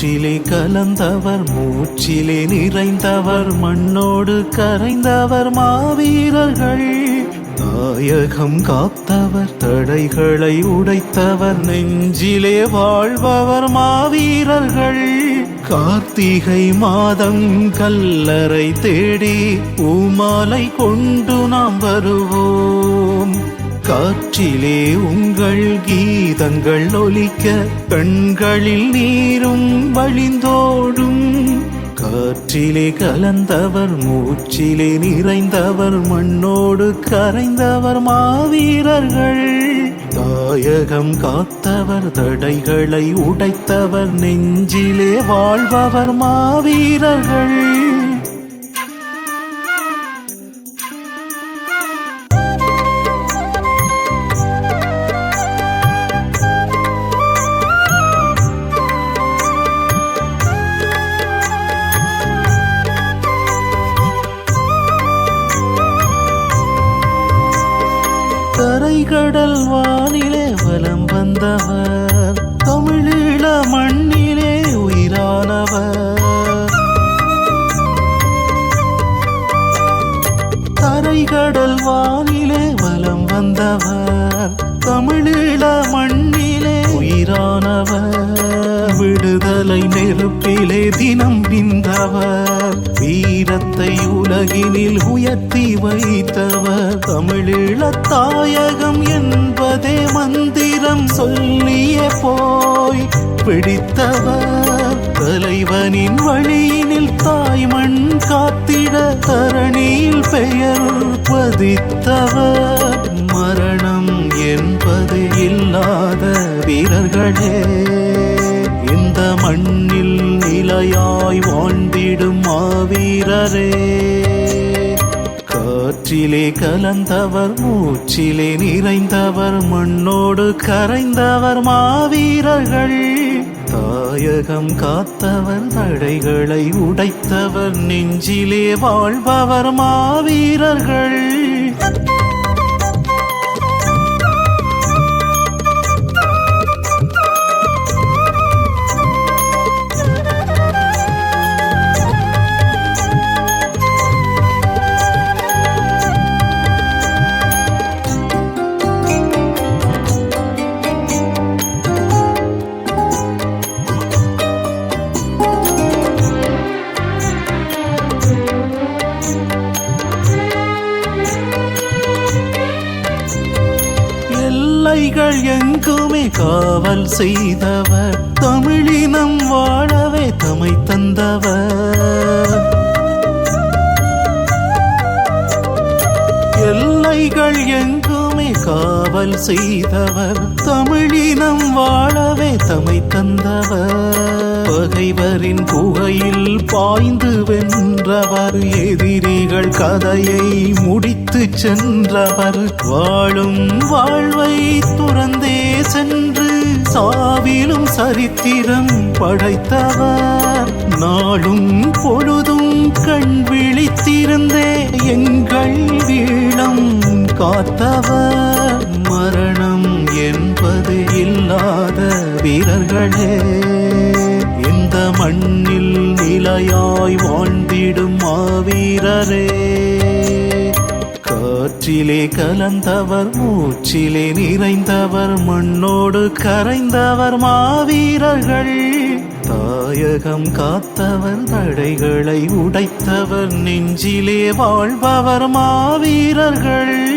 கலந்தவர் மூச்சிலே நிறைந்தவர் மண்ணோடு கரைந்தவர் மாவீரர்கள். நாயகம் காத்தவர் தடைகளை உடைத்தவர் நெஞ்சிலே வாழ்பவர் மாவீரர்கள். கார்த்திகை மாதம் கல்லறை தேடி பூமாலை கொண்டு நாம் வருவோம். காற்றிலே உங்கள் கீ கீதங்கள் ஒலிக்க கண்களில் நீரும் வழிந்தோடும். காற்றிலே கலந்தவர் மூச்சிலே நிறைந்தவர் மண்ணோடு கரைந்தவர் மாவீரர்கள். தாயகம் காத்தவர் தடைகளை உடைத்தவர் நெஞ்சிலே வாழ்பவர் மாவீரர்கள். கரைகடல் வானிலே வலம் வந்தவர். தமிழீழ மண்ணிலே உயிரானவர். கரைகடல் வானிலே வலம் வந்தவர். தமிழீழ நெருப்பிலே தினம் பிந்தவர் வீரத்தை உலகினில் உயர்த்தி வைத்தவர். தமிழீழ தாயகம் என்பதே மந்திரம் சொல்லிய போய் பிடித்தவர். தலைவனின் வழியினில் தாய் மண் காத்திட தரணியில் பெயர் பதித்தவர். மரணம் என்பது இல்லாத வீரர்களே. நிலையாய் வாழ்ந்திடும் மாவீரரே. காற்றிலே கலந்தவர் மூச்சிலே நிறைந்தவர் மண்ணோடு கரைந்தவர் மாவீரர்கள். தாயகம் காத்தவர் தடைகளை உடைத்தவர் நெஞ்சிலே வாழ்பவர் மாவீரர்கள். மொழிகள் எங்குமே காவல் செய்தவர். தமிழினம் வாழவே தமை தந்தவர். எல்லைகள் எங்குமே காவல் செய்தவர். தமிழினம் வாழவே தமை தந்தவர். பகைவரின் புகையில் பாய்ந்து சென்றவர் எதிரிகள் கதையை முடித்து சென்றவர் வாழும் வாழ்வை துறந்தே சென்று சாவிலும் சரித்திரம் படைத்தவர். நாளும் பொழுதும் கண் விழித்திருந்தே எங்கள் வீழம் காத்தவர். மரணம் என்பது இல்லாத வீரர்களே இந்த மண்ணில் நிலையாய் வாழ்ந்திடும் மாவீரரே. காற்றிலே கலந்தவர் மூச்சிலே நிறைந்தவர் மண்ணோடு கரைந்தவர் மாவீரர்கள். தாயகம் காத்தவர் தடைகளை உடைத்தவர் நெஞ்சிலே வாழ்பவர் மாவீரர்கள்.